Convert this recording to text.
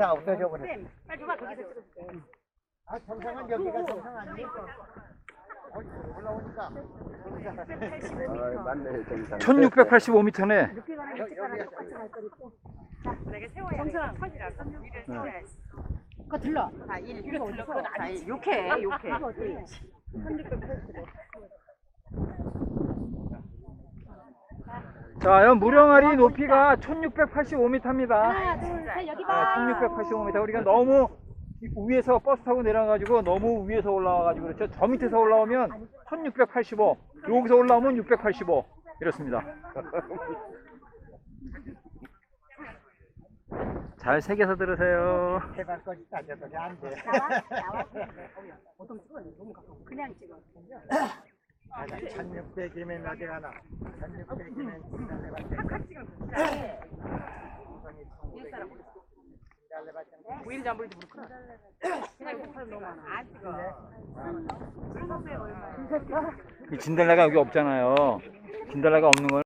다 없어져 버렸어. 네, 빨리 줘봐 거기서 찍어줄게. 아 정상은 여기가 정상 아니고. 올라오니까 아, 맞네 정상. 1685m네. 정상. 들러. 자, 일. 이거 들러. 그건 아니지. 욕해, 1685. 자, 여 무령아리 높이가 1685m입니다. 하나, 둘, 셋, 여기 봐. 1685m. 우리가 너무 위에서 버스 타고 내려가지고 너무 위에서 올라와가지고 그렇죠. 저 밑에서 올라오면 1685. 여기서 올라오면 685. 이렇습니다. 잘 새겨서 들으세요. 해발 것이 따져도 안 돼. 나와? 나와? 보통 찍어. 너무 가까워. 그냥 찍어. 아, 1600이면 어디 가나? 1600이면 진달래밭. 탁탁 찍어. 그냥 너무 많아. 안 찍어. 이 진달래가 여기 없잖아요. 진달래가 없는 건